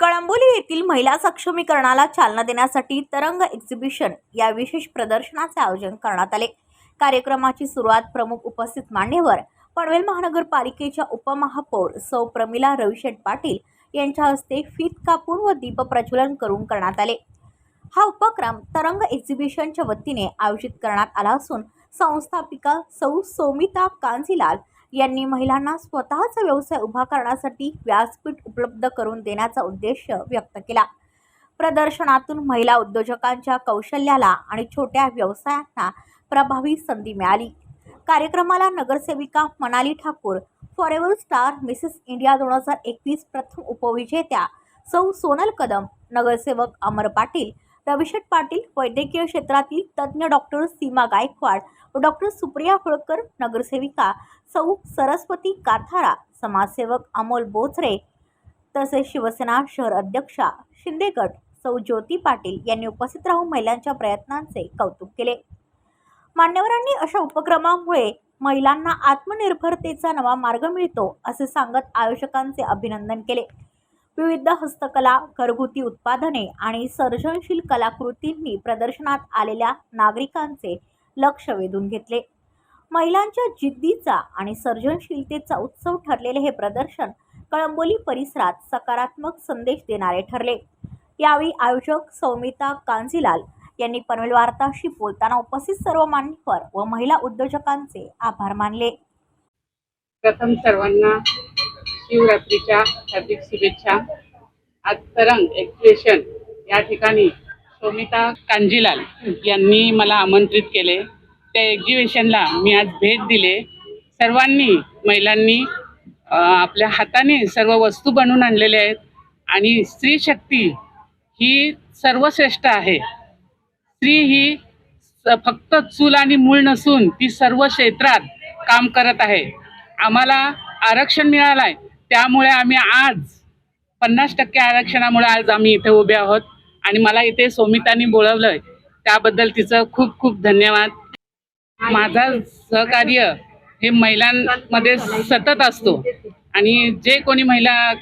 कळंबोली येथील महिला सक्षमीकरणाला चालना देण्यासाठी तरंग एक्झिबिशन या विशेष प्रदर्शनाचे आयोजन करण्यात आले. कार्यक्रमाची सुरुवात प्रमुख उपस्थित मान्यवर पनवेल महानगरपालिकेच्या उपमहापौर सौ प्रमिला रविशेठ पाटील यांच्या हस्ते फीत कापून व दीप प्रज्वलन करून करण्यात आले. हा उपक्रम तरंग एक्झिबिशनच्या वतीने आयोजित करण्यात आला असून संस्थापिका सौ सौमिता कांजीलाल यांनी महिलांना स्वतःचा व्यवसाय उभा करण्यासाठी व्यासपीठ उपलब्ध करून देण्याचा उद्देश व्यक्त केला. प्रदर्शनातून महिला उद्योजकांच्या कौशल्याला आणि छोट्या व्यवसायांना प्रभावी संधी मिळाली. कार्यक्रमाला नगरसेविका Manali Thakur forever star Mrs India दोन हजार एकवीस प्रथम उपविजेत्या सौ सोनल कदम नगरसेवक अमर पाटील रविशेठ पाटील वैद्यकीय क्षेत्रातील तज्ज्ञ डॉक्टर सीमा गायकवाड व डॉक्टर सुप्रिया होळकर नगरसेविका सौ सरस्वती काथारा समाजसेवक अमोल बोचरे तसेच शिवसेना शहर अध्यक्षा शिंदेगट सौ ज्योती पाटील यांनी उपस्थित राहून महिलांच्या प्रयत्नांचे कौतुक केले. मान्यवरांनी अशा उपक्रमामुळे महिलांना आत्मनिर्भरतेचा नवा मार्ग मिळतो असे सांगत आयोजकांचे अभिनंदन केले. विविध हस्तकला घरगुती उत्पादने आणि सर्जनशील कलाकृतींनी प्रदर्शनात आलेल्या नागरिकांचे लक्ष वेधून घेतले. महिलांच्या जिद्दीचा आणि सर्जनशीलतेचा उत्सव ठरलेले हे प्रदर्शन कळंबोली परिसरात सकारात्मक संदेश देणारे ठरले. यावेळी आयोजक सौमिता कांजीलाल यांनी पनवेल वार्ताशी बोलताना उपस्थित सर्व मान्यवर व महिला उद्योजकांचे आभार मानले. प्रथम सर्वांना शिवरात्रीच्या हार्दिक शुभेच्छा. आज तरंग एक्झिबिशन या ठिकाणी सोमिता कांजीलाल यांनी मला आमंत्रित केले. त्या एक्झिबिशनला मी आज भेट दिले. सर्वांनी महिलांनी आपल्या हाताने सर्व वस्तू बनवून आणलेल्या आहेत. आणि स्त्री शक्ती ही सर्वश्रेष्ठ आहे. स्त्री ही फक्त चूल आणि मूळ नसून ती सर्व क्षेत्रात काम करत आहे. आम्हाला आरक्षण मिळालं आहे त्यामुळे आम्ही आज पन्नास टक्के आरक्षणामुळे आज आम्ही इथे उभे आहोत. आणि मला इथे सोमितानी बोलवलंय. त्याबद्दल तिचं खूप खूप धन्यवाद. माझा सहकार्य हे महिलांमध्ये सतत असतो. आणि जे कोणी महिला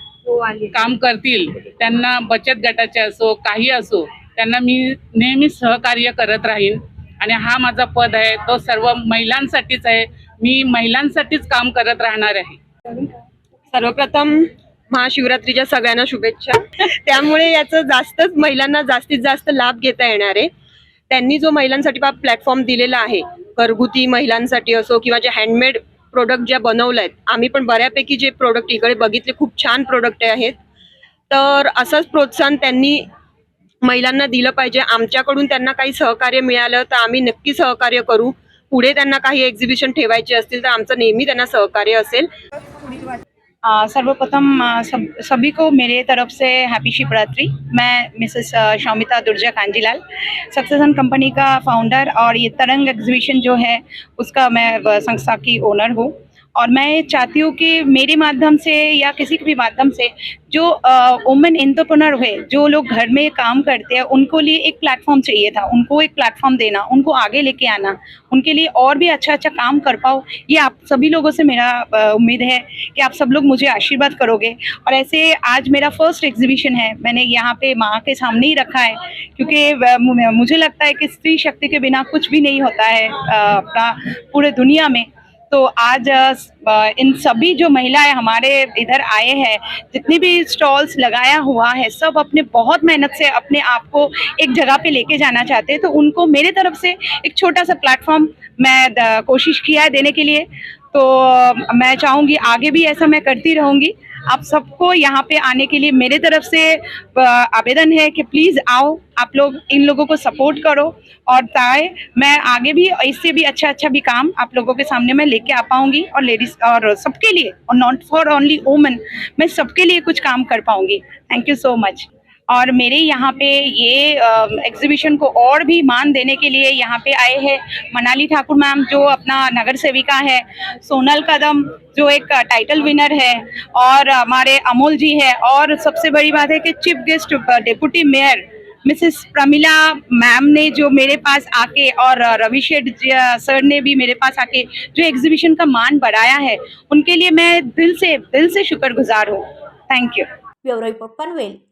काम करतील त्यांना बचत गटाचे असो काही असो त्यांना मी नेहमी सहकार्य करत राहीन. आणि हा माझा पद आहे तो सर्व महिलांसाठीच आहे. मी महिलांसाठीच काम करत राहणार आहे. सर्वप्रथम महाशिवरात्रीच्या सगळ्यांना शुभेच्छा. त्यामुळे याचं जास्तच महिलांना जास्तीत जास्त लाभ घेता येणार आहे. त्यांनी जो महिलांसाठी प्लॅटफॉर्म दिलेला आहे घरगुती महिलांसाठी असो किंवा जे हँडमेड प्रोडक्ट ज्या बनवलं आहेत आम्ही पण बऱ्यापैकी जे प्रोडक्ट इकडे बघितले खूप छान प्रोडक्ट आहेत. तर असंच प्रोत्साहन त्यांनी महिलांना दिलं पाहिजे. आमच्याकडून त्यांना काही सहकार्य मिळालं तर आम्ही नक्की सहकार्य करू. पुढे त्यांना काही एक्झिबिशन ठेवायचे असतील तर आमचं नेहमी त्यांना सहकार्य असेल. सर्वप्रथम सब सभी को मेरे तरफ से हैप्पी शिवरात्रि. मैं Mrs Shoumita Durja Kanjilal succession company का फाउंडर और ये तरंग एग्जीबिशन जो है उसका मैं संस्था की ओनर हूँ। और मैं चाहती हूँ कि मेरे माध्यम से या किसी के भी माध्यम से जो वुमेन एंटरप्रेन्योर है, जो लोग घर में काम करते हैं, उनको लिए एक प्लेटफॉर्म चाहिए था। उनको एक प्लेटफॉर्म देना, उनको आगे लेके आना, उनके लिए और भी अच्छा अच्छा काम कर पाओ। ये आप सभी लोगों से मेरा उम्मीद है कि आप सब लोग मुझे आशीर्वाद करोगे। और ऐसे आज मेरा फ़र्स्ट एग्जीबिशन है। मैंने यहाँ पे माँ के सामने ही रखा है, क्योंकि मुझे लगता है कि स्त्री शक्ति के बिना कुछ भी नहीं होता है अपना पूरे दुनिया में। तो आज इन सभी जो महिलाएँ हमारे इधर आए हैं, जितने भी स्टॉल्स लगाया हुआ है, सब अपने बहुत मेहनत से अपने आप को एक जगह पे लेके जाना चाहते हैं। तो उनको मेरे तरफ़ से एक छोटा सा प्लेटफॉर्म मैं कोशिश किया है देने के लिए। तो मैं चाहूँगी आगे भी ऐसा मैं करती रहूँगी। आप सबको यहाँ पे आने के लिए मेरे तरफ़ से आवेदन है कि प्लीज़ आओ, आप लोग, इन लोगों को सपोर्ट करो और ताए, मैं आगे भी, इससे भी अच्छा अच्छा भी काम आप लोगों के सामने मैं लेके आ पाऊँगी और लेडीज़ और सबके लिए, और नॉट फॉर ओनली वुमेन मैं सबके लिए कुछ काम कर पाऊँगी। थैंक यू सो मच और मेरे यहाँ पे ये एग्जीबिशन को और भी मान देने के लिए यहाँ पे आए हैं मनाली ठाकुर मैम, जो अपना नगर सेविका है, सोनल कदम, जो एक टाइटल विनर है, और हमारे अमोल जी है, और सबसे बड़ी बात है कि chief guest deputy mayor Mrs Pramila ma'am ने जो मेरे पास आके, और रवि जी- सर ने भी मेरे पास आके जो एग्जीबिशन का मान बढ़ाया है, उनके लिए मैं दिल से दिल से शुक्रगुजार हूँ। Thank you report Panvel.